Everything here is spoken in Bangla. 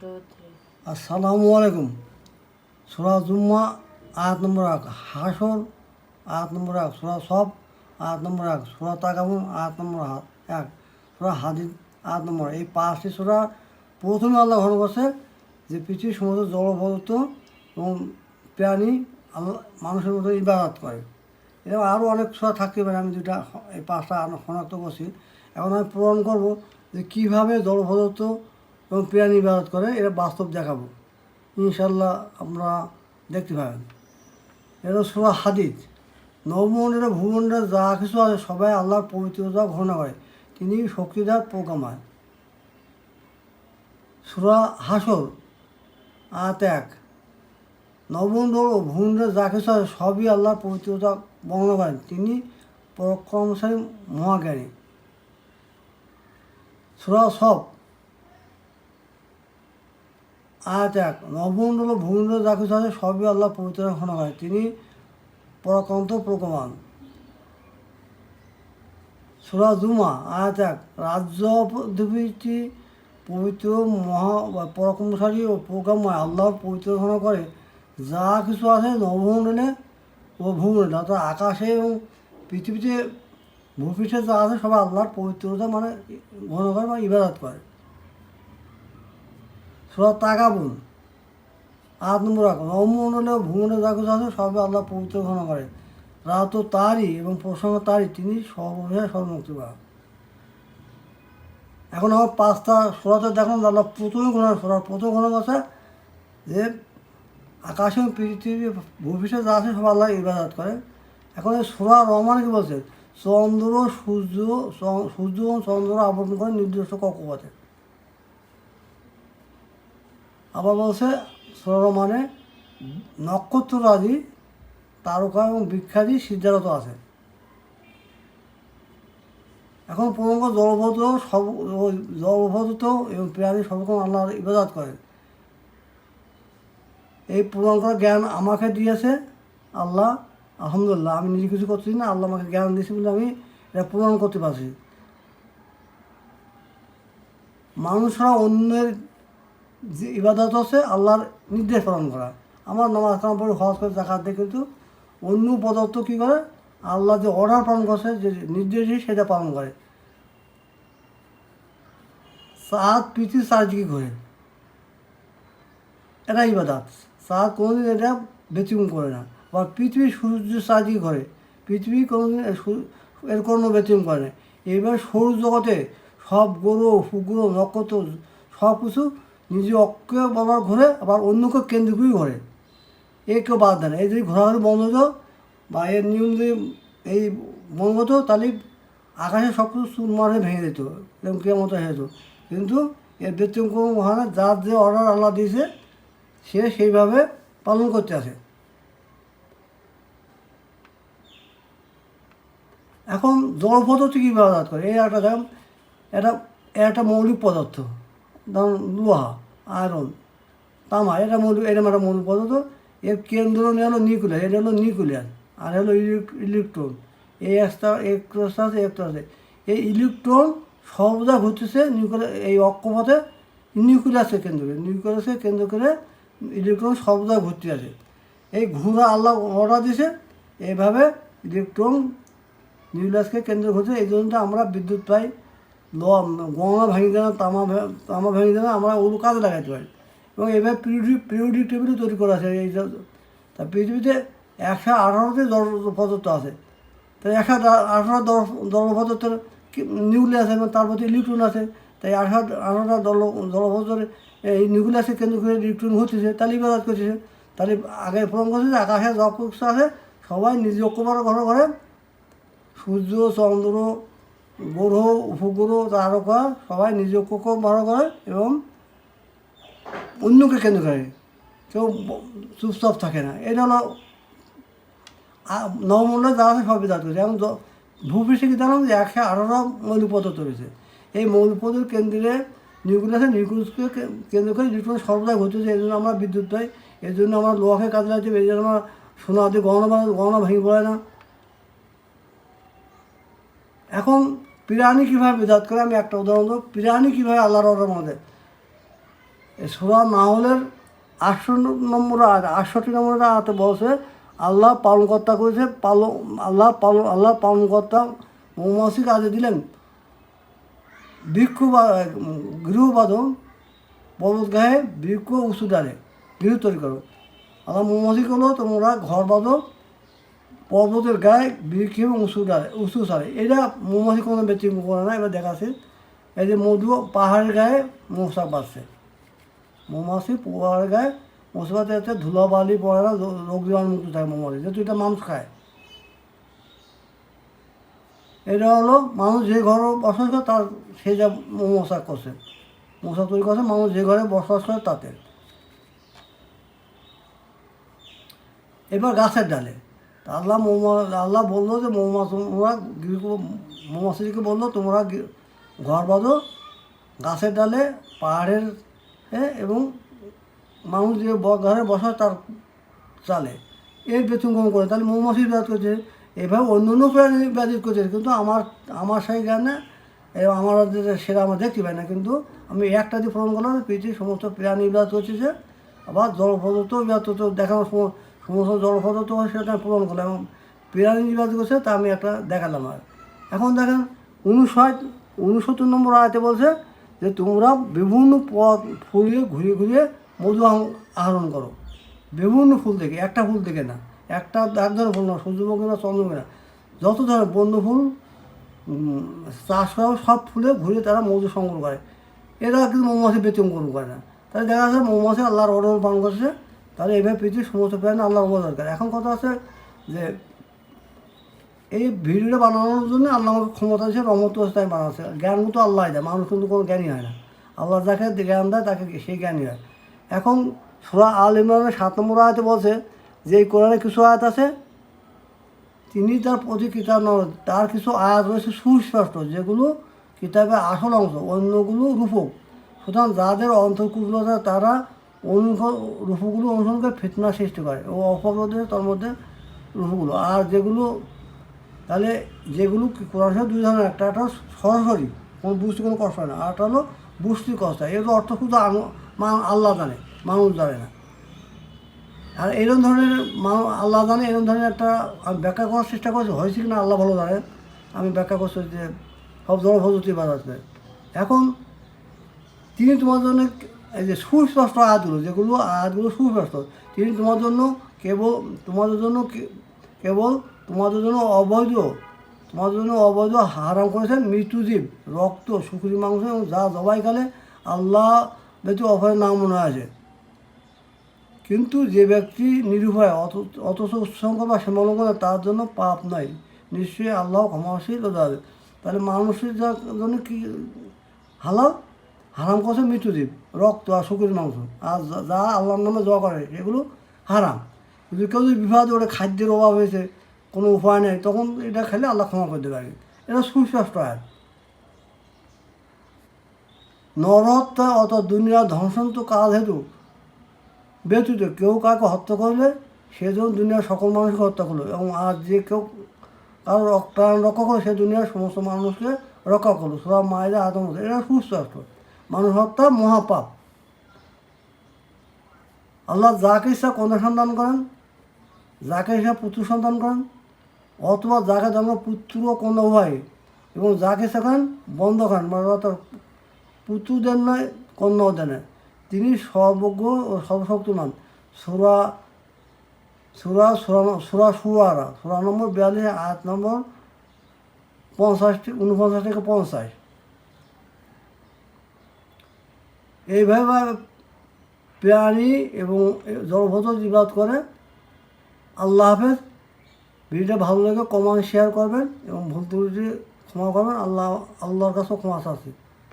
আসসালামু আলাইকুম। সুরা জুম্মা, আয়াত নম্বর এক, হাসর, আয়াত নম্বর এক, সুরা সব আয়াত নম্বর এক, সুরা তাকামুন আয়াত নম্বর এক, সুরা হাদিদ, আয়াত নম্বর এই পাঁচটি সুরা প্রথমে আল্লাহ ঘন করছে যে পৃথিবীর সমস্ত জলপদার্থ এবং প্রাণী আল্লাহ মানুষের মতো ইবাদত করে। এরকম আরও অনেক সুরা থাকতে পারে, আমি দুটা এই পাঁচটা শনাক্ত করছি এখন আমি পূরণ করব যে কীভাবে জলপদার্থ এবং প্রাণী ইবাদত করে এটা বাস্তব দেখাবো। ইনশাল্লাহ আপনারা দেখতে পাবেন। এটা সুরা হাদিদ। নবমন্ডলে ভূমণ্ডলে যা কিছু আছে, সবাই আল্লাহর পবিত্রতা ঘোষণা করে, তিনি শক্তিদার প্রোগ্রামায় সুরা হাসর আত এক। নবমণ্ডল ও ভূমণ্ডলে যা কিছু আছে, সবই আল্লাহর পবিত্রতা বর্ণনা করেন, তিনি পরাক্রমশালী মহাজ্ঞানী। সুরা সব আয়াত এক নবমণ্ডল, ভূমণ্ডল যা কিছু আছে সবই আল্লাহ পবিত্র ঘোষণা করে। তিনি পরাক্রান্ত প্রকমান। সুরা জুমা আয়াত এক রাজ্য পৃথিবীটি পবিত্র মহা পরাক্রমশালী ও প্রোগ্রামময় আল্লাহর পবিত্র ঘোষণা করে। যা কিছু আছে নবমণ্ডলে ও ভূমণ্ডলে, অর্থাৎ আকাশে এবং পৃথিবীতে ভূপৃষ্ঠে যা আছে সবাই আল্লাহর পবিত্রতা মানে ঘন করে বা ইবাদত করে। সুরা তাকাবুন আট নম্বর এক, নবমণ্ডলে ও ভূমণ্ডলে যা কিছু আছে সবে আল্লাহ পবিত্র ঘন করে। রাত তারই এবং প্রসঙ্গ তারই তিনি সর্বশেষ সর্বমুক্তি পান। এখন আমার পাঁচটা সোরাতে দেখুন আল্লাহ প্রথমে ঘোষণা সোরার প্রথম ঘোষণা আছে যে আকাশ এবং পৃথিবী ভবিষ্যৎ যা আছে সব আল্লাহ ইবাদত করে এখন এই সোরা রহমান কি বলছে? চন্দ্র, সূর্য সূর্য এবং চন্দ্র আবরণ করে নির্দিষ্ট কক্ষপথে আবার বলছে সৌর মানে নক্ষত্ররাজি, তারকা এবং বিখ্যাতি সিদ্ধারত আছে এখন প্রমুখ জলভদ্র সব জলভদ্র এবং প্রাণী সবরকম আল্লাহর ইবাদত করে এই পূরণ জ্ঞান আমাকে দিয়েছে আল্লাহ। আলহামদুলিল্লাহ, আমি নিজে কিছু করছি না, আল্লাহ আমাকে জ্ঞান দিয়েছে বলে আমি এটা পূরণ করতে পারছি। মানুষরা অন্যের যে ইবাদত হচ্ছে আল্লাহর নির্দেশ পালন করা। আমার নামাজ কালাম পড়ে, হজ করে জাকাত দিয়ে, কিন্তু অন্য পদার্থ কী করে? আল্লাহ যে অর্ডার পালন করছে, যে নির্দেশ সেটা পালন করে। সাত পৃথিবী চারদিকে ঘোরে এটা ইবাদাত। সাত কোনোদিন এটা ব্যতিক্রম করে না। বা পৃথিবী সূর্য চারদিকে ঘরে পৃথিবী কোনোদিন এর কোনো ব্যতিক্রম করে না। এবার সৌর জগতে সব গ্রহ ফুগ্রহ নক্ষত্র সব কিছু নিজে অক্ষয় বাবার ঘরে, আবার অন্যকে কেন্দ্র করেই ঘরে। এ কেউ বাদ দেয় না। এই যদি ঘোরাঘুরি বন্ধ হতো, বা এর নিয়ম যদি এই বন্ধ হতো, তাহলে আকাশে সব কিছু চুরমার হয়ে ভেঙে যেত এরকম কে মতো হয়ে যেত। কিন্তু এর ব্যতিক্রম হয় না যার যে অর্ডার আল্লাহ দিয়েছে, সে সেইভাবে পালন করতে আসে। এখন জল পদার্থ কী ব্যবহার করে? এই একটা এর একটা মৌলিক পদার্থ। লোহা, আয়রন। তামা, এটা মৌলিক এটা একটা মৌলিক পদার্থ। এর কেন্দ্র হলো নিউক্লিয়াস, এটা হলো নিউক্লিয়াস। আর হলো ইলেকট্রন। এই একটা একটা আছে একটা আছে। এই ইলেকট্রন সর্বদা ঘুরতেছে নিউক্লিয়াস এই অক্ষপথে নিউক্লিয়াসকে কেন্দ্র করে। কেন্দ্র করে ইলেকট্রন সর্বদা ঘুরতে আছে এই ঘুরা আল্লাহ অর্ডার দিছে, এইভাবে ইলেকট্রন নিউক্লিয়াসকে কেন্দ্র ঘুরছে এই জন্য আমরা বিদ্যুৎ পাই। গঙ্গা ভেঙে দেনা, তামা তামা ভেঙে দেনা, আমরা ওগুলো কাজে লাগাইতে পারি। এবং এভাবে পিরিয়ডিক পিরিয়ডিক টেবিলও তৈরি করা আছে, এই তা পৃথিবীতে একশো আঠারোটি জল পদার্থ আছে। তাই একশো আঠারো জল পদার্থের নিউক্লিয়াস এবং তার প্রতি ইলেকট্রন আছে। তাই আঠারো, আঠারোটা দল জলপদার্থের এই নিউক্লিয়াসের কেন্দ্র করে ইলেকট্রন হচ্ছে তাহলে ইবাদত করছে তাহলে আগে প্রমাণ করছে যে আকাশে যা আছে, সবাই নিজ ঐক্যবার ঘরে করে সূর্য, চন্দ্র গ্রহ উপগ্রহ তারকা সবাই নিজ ঐক্য বড় করে এবং অন্যকে কেন্দ্র করে। কেউ চুপচাপ থাকে না। এটা হলো আ- নবমণ্ডলে যা আছে সবই দাঁত করছে এবং ভূপৃষ্ঠে জানাম যে একশো আঠারো মৌলিক পদার্থ রয়েছে এই মৌলিক পদার্থের কেন্দ্রে নিউক্লিয়াসে নিউক্লিয়াসকে কেন্দ্র করে ইলেকট্রন সর্বদাই ঘুরতেছে এই জন্য আমরা বিদ্যুৎ পাই। এই জন্য আমরা লোহাকে কাজে লাগছে এই জন্য আমরা সোনা দিয়ে গহনা গহনা ভেঙে পড়ে না। এখন প্রাণী কীভাবে বিদাত করে? আমি একটা উদাহরণ দেবো। প্রাণী কীভাবে আল্লাহর অর্ডার মধ্যে সুরা নাহলের আটশো নম্বর আটষট্টি নম্বর আয়াতে বলছে, আল্লাহ পালনকর্তা করেছে, পালন, আল্লাহ পালন, আল্লাহ পালনকর্তা মৌমাছি কাজে দিলেন। বৃক্ষ গৃহবাদন পর্বত গায়ে বৃক্ষ উঁচু ডালে, গৃহ তৈরি করো। আল্লাহ মৌমাছি করল, তোমরা ঘর বাঁধো পর্বতের গায়ে বৃক্ষ এবং উঁচু ডালে উঁচু সারে। এটা মৌমাছি কোনো ব্যতিক্রম করে না, এবার দেখাচ্ছে। এই যে মধু পাহাড়ের গায়ে মশা বাঁচছে মৌমাছি পাহাড়ের গায়ে মশা বাঁচতে যাচ্ছে ধুলাবালি পড়ে না রোগ জীবাণু মুক্ত থাকে মৌমাছি। যেহেতু এটা মানুষ খায়। এটা হলো মানুষ যে ঘরে বসবাস করে, তার সে যা মশা করছে। মশা তৈরি করছে, মানুষ যে ঘরে বসবাস করে, তাতে। এবার গাছের ডালে। আল্লাহ আল্লাহ বলল যে মৌমা, তোমরা মৌমাছিকে বলল, তোমরা ঘর বাঁধো, গাছের ডালে, পাহাড়ের এবং মানুষ যে ঘরে বসা তার চালে। এর ব্যতিক্রম করে। তাহলে মৌমাছি ব্যাধ করছে। এভাবে অন্য অন্য প্রাণী ব্যাধিত করছে। কিন্তু আমার আমার সেই জ্ঞানে এবং আমার সেটা আমরা দেখতে পাই না। কিন্তু আমি একটা দিয়ে প্রমাণ করলাম, পৃথিবীর সমস্ত প্রাণী ব্যাধ করছে আবার জলপদার্থ ব্যাধ তো দেখানো সম- সমস্ত জলপদার্থ হয় সেটা আমি প্রমাণ করলাম এবং প্রাণী ব্যাধ করছে, তা আমি একটা দেখালাম আর। এখন দেখেন, উনষাট, উনসত্তর নম্বর আয়তে বলছে যে তোমরা বিভিন্ন পথ ফুলিয়ে ঘুরিয়ে ঘুরিয়ে মধু আহরণ করো। বিভিন্ন ফুল থেকে, একটা ফুল থেকে না, একটা এক ধরনের ফুল না, সূর্যমুখী না চন্দ্রমুখী না। যত ধরনের বন্য ফুল চাষ করা সব ফুলে ঘুরে তারা মধু সংগ্রহ করে। এরা কিন্তু মৌমাছি ব্যতিক্রম পারে না। তাহলে দেখা যাচ্ছে মৌমাছি আল্লাহর অর্ডার পালন করছে। তাহলে এভাবে পৃথিবীর সমস্ত প্রাণী আল্লাহ অর্ডার দরকার। এখন কথা আছে যে এই ভিডিওটা বানানোর জন্য আল্লাহ আমাকে ক্ষমতা দিয়েছে রমত তাই বানাচ্ছে। জ্ঞান মতো আল্লাহ দেয়, মানুষ কিন্তু কোনো জ্ঞানী হয় না। আল্লাহ যাকে জ্ঞান দেয়, তাকে সেই জ্ঞানী হয়। এখন সুরা আল ইমরানের সাত নম্বর আয়তে বলছে যে এই কোরআনে কিছু আয়াত আছে, তিনি তার প্রতি কিতাব নয় তার কিছু আয়াত রয়েছে সুস্পষ্ট, যেগুলো কিতাবের আসল অংশ, অন্যগুলো রূপক। সুতরাং যাদের অন্তর্কুলতা তারা অনুস রূপগুলো অনুসরণ করে ফিতনা সৃষ্টি করে ও অপরাধের তার মধ্যে রূপগুলো। আর যেগুলো, তাহলে যেগুলো কোরআন শরীফ দুই ধরনের, একটা একটা সরাসরি, কোনো বুঝতে কোনো কষ্ট হয় না, আর একটা হলো বুঝতে কষ্ট হয়। এর অর্থ শুধু আল্লাহ জানে, মানুষ জানে না। আর এরকম ধরনের মানুষ আল্লাহ জানে, এরকম ধরনের একটা আমি ব্যাখ্যা করার চেষ্টা করছি, হয়েছে কিনা আল্লাহ ভালো জানে আমি ব্যাখ্যা করছি যে সব ধরনের ভজতি বাজাচ্ছে। এখন তিনি তোমার জন্য এই যে সুস্পষ্ট আয়াতগুলো, যেগুলো আয়াতগুলো সুস্পষ্ট, তিনি তোমার জন্য কেবল, তোমাদের জন্য কেবল তোমাদের জন্য অবৈধ, তোমাদের জন্য অবৈধ হারাম করেছেন মৃত্যুজীব রক্ত, শুকুরি মাংস এবং যা জবাইকালে আল্লাহ ব্যতীত অভয়ের নাম মনে আছে। কিন্তু যে ব্যক্তি নিরুপায় অত, অথচ উৎসঙ্গ বা সীমালঙ্ঘন তার জন্য পাপ নাই। নিশ্চয়ই আল্লাহ ক্ষমাশীল তাহলে মানুষের জন্য কি হালাল? হারাম করছে মৃত্যুদ্বীপ রক্ত আর শুকুরের মাংস। আর যা- আল্লাহর নামে জোয়া করে, এগুলো হারাম। যদি কেউ যদি বিবাদ ওটা খাদ্যের অভাব হয়েছে, কোনো উপায় নেই, তখন এটা খেলে আল্লাহ ক্ষমা করতে পারে এটা সুস্পষ্ট আয়াত। নরহত্যা অত দুনিয়া ধ্বংসন্ত কাজ হেতু ব্যতীত কেউ কাউকে হত্যা করলে, সে যখন দুনিয়ার সকল মানুষকে হত্যা করল। এবং আর যে কেউ কারও প্রাণ রক্ষা করে, সে দুনিয়ার সমস্ত মানুষকে রক্ষা করল। সব মায়েরা আদম এটা সুস্পষ্ট। মানুষ হত্যা মহাপাপ। আল্লাহ যাকে ইচ্ছা কন্যা সন্তান করেন, যাকে ইচ্ছা পুত্র সন্তান করেন, অথবা যাকে জন্ম পুত্র কন্যা উভয়, এবং যাকে ইচ্ছা করেন বন্ধ করেন মানে পুত্র দেন নয়, কন্যাও দেন। তিনি সর্বজ্ঞ ও সর্বশক্তিমান সুরা সুরা সুরা সুরা সুরা নম্বর বিয়াল্লিশ আট নম্বর পঞ্চাশটি উনপঞ্চাশ থেকে পঞ্চাশ। এইভাবে প্রাণী এবং জলভত জীবাদ করে আল্লাহ হাফেজ ভিডিওটা ভালো লাগে কমান শেয়ার করবেন এবং ভুল ত্রুটি ক্ষমা করবেন। আল্লাহ, আল্লাহর কাছেও ক্ষমা চাচ্ছি।